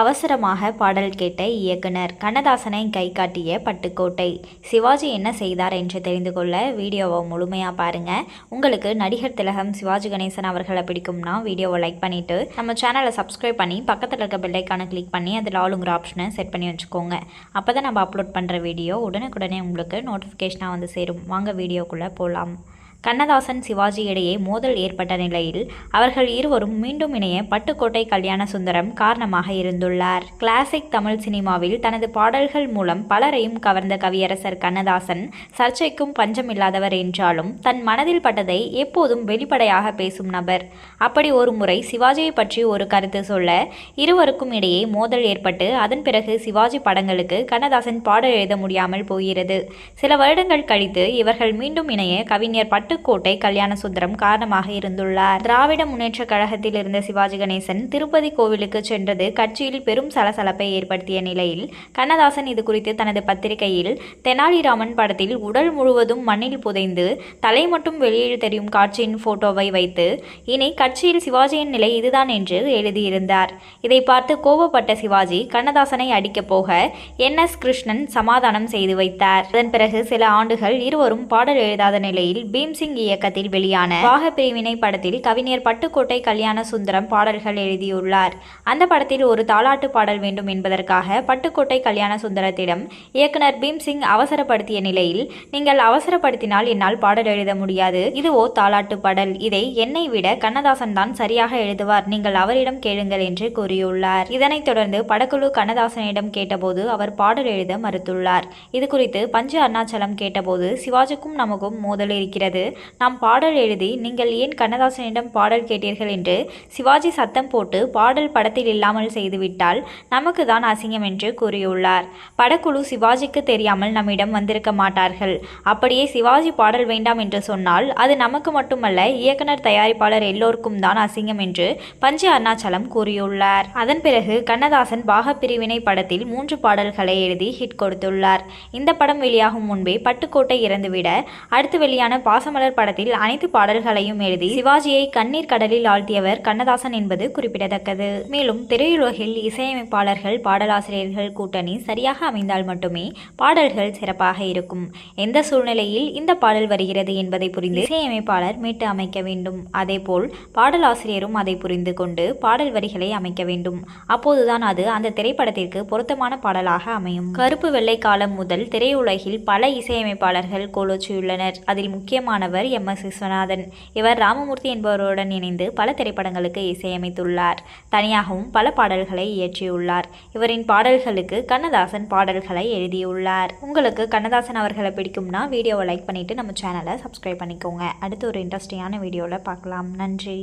அவசரமாக பாடல் கேட்ட இயக்குனர் கண்ணதாசனை கை காட்டிய பட்டுக்கோட்டை. சிவாஜி என்ன செய்தார் என்று தெரிந்து கொள்ள வீடியோவை முழுமையாக பாருங்கள் உங்களுக்கு நடிகர் திலகம் சிவாஜி கணேசன் அவர்களை பிடிக்கும்னா வீடியோவை லைக் பண்ணிவிட்டு நம்ம சேனலை சப்ஸ்கிரைப் பண்ணி பக்கத்தில் இருக்க பெல்லைக்கான கிளிக் பண்ணி அதில் ஆளுங்கிற ஆப்ஷனை செட் பண்ணி வச்சுக்கோங்க. அப்போ தான் நம்ம அப்லோட் பண்ணுற வீடியோ உடனுக்குடனே உங்களுக்கு நோட்டிஃபிகேஷனாக வந்து சேரும். வாங்க வீடியோக்குள்ளே போகலாம் கண்ணதாசன் சிவாஜி இடையே மோதல் ஏற்பட்ட நிலையில் அவர்கள் இருவரும் மீண்டும் இணைய பட்டுக்கோட்டை கல்யாண சுந்தரம் காரணமாக இருந்துள்ளார். கிளாசிக் தமிழ் சினிமாவில் தனது பாடல்கள் மூலம் பலரையும் கவர்ந்த கவியரசர் கண்ணதாசன் சர்ச்சைக்கும் பஞ்சமில்லாதவர் என்றாலும் தன் மனதில் பட்டதை எப்போதும் வெளிப்படையாக பேசும் நபர். அப்படி ஒரு முறை சிவாஜியை பற்றி ஒரு கருத்து சொல்ல இருவருக்கும் இடையே மோதல் ஏற்பட்டு அதன் பிறகு சிவாஜி படங்களுக்கு கண்ணதாசன் பாடல் எழுத முடியாமல் போகிறது. சில வருடங்கள் கழித்து இவர்கள் மீண்டும் இணைய கவிஞர் பட்டு பட்டுக்கோட்டை கல்யாண சுந்தரம் காரணமாக இருந்துள்ளார். திராவிட முன்னேற்ற கழகத்தில் இருந்த சிவாஜி கணேசன் திருப்பதி கோவிலுக்கு சென்றது கட்சியில் பெரும் சலசலப்பை ஏற்படுத்திய நிலையில் கண்ணதாசன் இது குறித்து தனது பத்திரிகையில் தெனாலிராமன் படத்தில் உடல் முழுவதும் மண்ணில் புதைந்து தலை மட்டும் வெளியில் தெரியும் காட்சியின் போட்டோவை வைத்து இனி கட்சியில் சிவாஜியின் நிலை இதுதான் என்று எழுதியிருந்தார். இதை பார்த்து கோபப்பட்ட சிவாஜி கண்ணதாசனை அடிக்கப் போக என். எஸ். கிருஷ்ணன் சமாதானம் செய்து வைத்தார். அதன் பிறகு சில ஆண்டுகள் இருவரும் பாடல் எழுதாத நிலையில் பீம்சி சிங் இயக்கத்தில் வெளியான பாக பிரிவினை படத்தில் கவிஞர் பட்டுக்கோட்டை கல்யாண சுந்தரம் பாடல்கள் எழுதியுள்ளார். அந்த படத்தில் ஒரு தாலாட்டு பாடல் வேண்டும் என்பதற்காக பட்டுக்கோட்டை கல்யாண சுந்தரத்திடம் இயக்குனர் பீம்சிங் அவசரப்படுத்திய நிலையில் நீங்கள் அவசரப்படுத்தினால் என்னால் பாடல் எழுத முடியாது. இதுவோ தாலாட்டு பாடல். இதை என்னை விட கண்ணதாசன் தான் சரியாக எழுதுவார். நீங்கள் அவரிடம் கேளுங்கள் என்று கூறியுள்ளார். இதனைத் தொடர்ந்து படக்குழு கண்ணதாசனிடம் கேட்டபோது அவர் பாடல் எழுத மறுத்துள்ளார். இது குறித்து பஞ்சு அருணாச்சலம் கேட்டபோது சிவாஜிக்கும் நமக்கும் மோதல் இருக்கிறது. நாம் பாடல் எழுதி நீங்கள் ஏன் கண்ணதாசனிடம் பாடல் கேட்டீர்கள் என்று சிவாஜி சத்தம் போட்டு பாடல் படத்தில் இல்லாமல் செய்துவிட்டால் நமக்கு தான் அசிங்கம் என்று கூறியுள்ளார். படக்குழு சிவாஜிக்கு தெரியாமல் நம்மிடம் வந்திருக்க மாட்டார்கள். அப்படியே சிவாஜி பாடல் வேண்டாம் என்று சொன்னால் அது நமக்கு மட்டுமல்ல இயக்குனர் தயாரிப்பாளர் எல்லோருக்கும் தான் அசிங்கம் என்று பஞ்சு அருணாச்சலம் கூறியுள்ளார். அதன் பிறகு கண்ணதாசன் பாகப்பிரிவினை படத்தில் மூன்று பாடல்களை எழுதி ஹிட் கொடுத்துள்ளார். இந்த படம் வெளியாகும் முன்பே பட்டுக்கோட்டை இறந்துவிட அடுத்து வெளியான பாசம் பாசமலர் படத்தில் அனைத்து பாடல்களையும் எழுதி சிவாஜியை கண்ணீர் கடலில் ஆழ்த்தியவர் கண்ணதாசன் என்பது குறிப்பிடத்தக்கது. மேலும் திரையுலகில் இசையமைப்பாளர்கள் பாடலாசிரியர்கள் கூட்டணி சரியாக அமைந்தால் மட்டுமே பாடல்கள் சிறப்பாக இருக்கும். எந்த சூழ்நிலையில் இந்த பாடல் வருகிறது என்பதை புரிந்து இசையமைப்பாளர் மீட்டு அமைக்க வேண்டும். அதேபோல் பாடலாசிரியரும் அதை புரிந்து கொண்டு பாடல் வரிகளை அமைக்க வேண்டும். அப்போதுதான் அது அந்த திரைப்படத்திற்கு பொருத்தமான பாடலாக அமையும். கருப்பு வெள்ளை காலம் முதல் திரையுலகில் பல இசையமைப்பாளர்கள் கோலோச்சியுள்ளனர். அதில் முக்கியமான முக்கியமானவர் எம். எஸ். விஸ்வநாதன். இவர் ராமமூர்த்தி என்பவருடன் இணைந்து பல திரைப்படங்களுக்கு இசையமைத்துள்ளார். தனியாகவும் பல பாடல்களை இயற்றியுள்ளார். இவரின் பாடல்களுக்கு கண்ணதாசன் பாடல்களை எழுதியுள்ளார். உங்களுக்கு கண்ணதாசன் அவர்களை பிடிக்கும்னா வீடியோவை லைக் பண்ணிட்டு நம்ம சேனலை சப்ஸ்கிரைப் பண்ணிக்கோங்க. அடுத்து ஒரு இன்ட்ரெஸ்டிங்கான வீடியோவில் பார்க்கலாம். நன்றி.